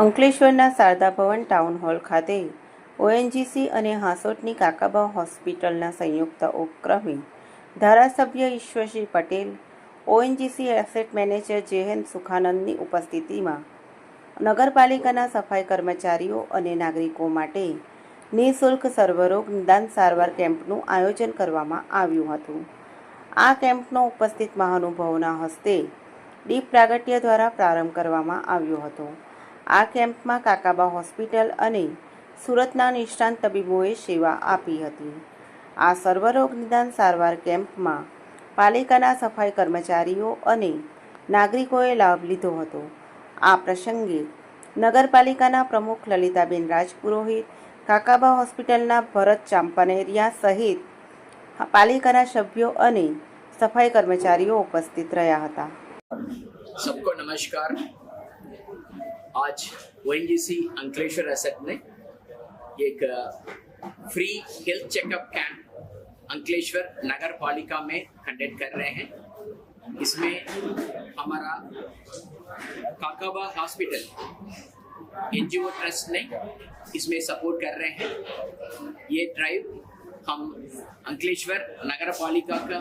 અંકલેશ્વરના Sharda Bhavan town hall ખાતે ONGC અને હાંસોટની કાકાબા હોસ્પિટલના સંયુક્ત ઉપક્રમે ધારાસભ્ય Ishwarsinh Patel, ONGC asset manager Jehen સુખાનંદની ઉપસ્થિતિમાં નગરપાલિકાના સફાઈ કર્મચારીઓ અને નાગરિકો માટે નિઃશુલ્ક સર્વરોગ નિદાન સારવાર કેમ્પનું આયોજન કરવામાં આવ્યું હતું. આ કેમ્પનો ઉપસ્થિત મહાનુભાવોના હસ્તે દીપ પ્રાગટ્ય દ્વારા પ્રારંભ કરવામાં આવ્યો હતો. આ કેમ્પમાં કાકાબા હોસ્પિટલ અને સુરતના નિષ્ણાંત તબીબોએ સેવા આપી હતી. આ સર્વરોગ નિદાન સારવાર કેમ્પમાં પાલિકાના સફાઈ કર્મચારીઓ અને નાગરિકોએ લાભ લીધો હતો. આ પ્રસંગે નગરપાલિકાના પ્રમુખ લલિતાબેન રાજપુરોહિત, કાકાબા હોસ્પિટલના ભરત ચાંપાનેરિયા સહિત પાલિકાના સભ્યો અને સફાઈ કર્મચારીઓ ઉપસ્થિત રહ્યા હતા. સબકો નમસ્કાર. आज ओ अंकलेश्वर एसेट ने एक free health checkup camp Ankleshwar नगर पालिका में कंडक्ट कर रहे हैं। इसमें हमारा काकाबा हॉस्पिटल एनजीओ ट्रस्ट ने इसमें सपोर्ट कर रहे हैं। ये ड्राइव हम अंकलेश्वर नगर पालिका का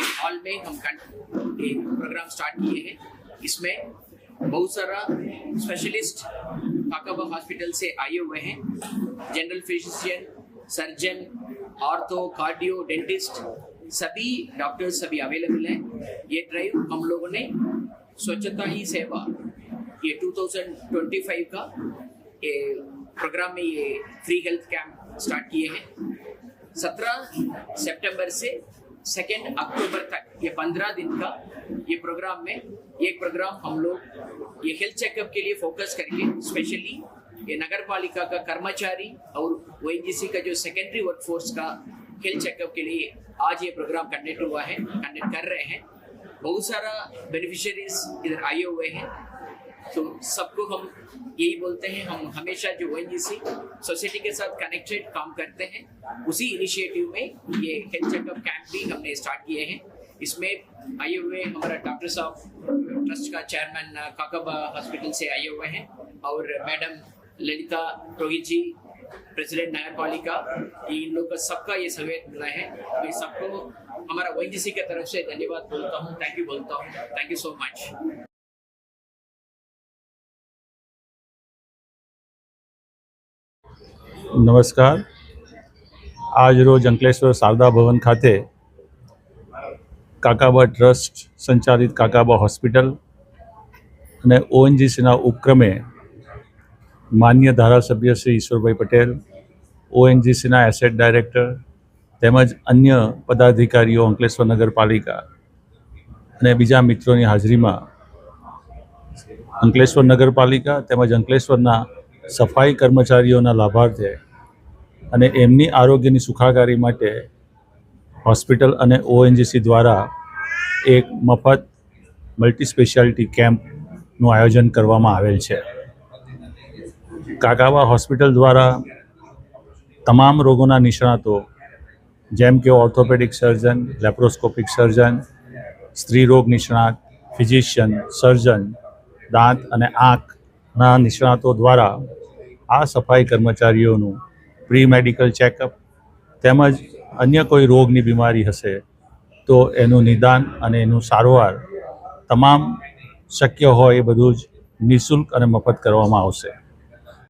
इस हॉल में हम प्रोग्राम स्टार्ट किए हैं। इसमें बहुत सारा स्पेशलिस्ट काकाबा हॉस्पिटल से आए हुए हैं। General physician surgeon ortho cardio dentist सभी डॉक्टर्स सभी अवेलेबल हैं। ये ड्राइव हम लोगों ने स्वच्छता ही सेवा, ये 2025 का, ये प्रोग्राम में ये फ्री हेल्थ कैंप स्टार्ट किए हैं। सत्रह सितंबर से सेकेंड अक्टूबर तक, ये पंद्रह दिन का ये प्रोग्राम में एक प्रोग्राम हम लोग, ये हेल्थ चेकअप के लिए फोकस करके स्पेशली ये नगर पालिका का कर्मचारी और ओ का जो सेकेंडरी वर्कफोर्स का हेल्थ चेकअप के लिए आज ये प्रोग्राम कंडक्ट हुआ है कंडक्ट कर रहे हैं। बहुत सारा बेनिफिशरीज इधर आए हुए हैं। तो सबको हम यही बोलते हैं, हम हमेशा जो ओ सोसाइटी के साथ कनेक्टेड काम करते हैं। उसी इनिशिएटिव में ये हेल्थ चेकअप कैंप भी हमने स्टार्ट किए हैं। इसमें आए हुए हमारा डॉक्टर साहब ट्रस्ट का चेयरमैन काकाबा हॉस्पिटल से आए हुए हैं और मैडम ललिता रोहित जी प्रेसिडेंट नगर पालिका इन लोग का सबका ये सहयोग मिला है। मैं सबको हमारा ओ की तरफ़ से धन्यवाद बोलता हूँ थैंक यू बोलता हूँ। थैंक यू सो मच નમસ્કાર. આજ રોજ અંકલેશ્વર શારદા ભવન ખાતે કાકાબા ટ્રસ્ટ સંચાલિત કાકાબા હોસ્પિટલ અને ઓએનજીસીના ઉપક્રમે માન્ય ધારાસભ્ય શ્રી ઈશ્વરભાઈ પટેલ, ઓએનજીસીના એસેટ ડાયરેક્ટર તેમજ અન્ય પદાધિકારીઓ અંકલેશ્વર નગરપાલિકા અને બીજા મિત્રોની હાજરીમાં અંકલેશ્વર નગરપાલિકા તેમજ અંકલેશ્વરના સફાઈ કર્મચારીઓના લાભાર્થે અને એમની આરોગ્યની સુખાકારી માટે હોસ્પિટલ અને ઓએનજીસી દ્વારા એક મફત મલ્ટી સ્પેશિયાલિટી કેમ્પનું આયોજન કરવામાં આવેલ છે. કાકાવા હોસ્પિટલ દ્વારા તમામ રોગોના નિષ્ણાતો, જેમ કે ઓર્થોપેડિક સર્જન, લેપ્રોસ્કોપિક સર્જન, સ્ત્રી રોગ નિષ્ણાત, ફિઝિશિયન, સર્જન, દાંત અને આંખના નિષ્ણાતો દ્વારા આ સફાઈ કર્મચારીઓનું પ્રી મેડિકલ ચેકઅપ તેમજ અન્ય કોઈ રોગની બીમારી હશે તો એનું નિદાન અને એનું સારવાર તમામ શક્ય હોય એ બધું જ નિઃશુલ્ક અને મફત કરવામાં આવશે.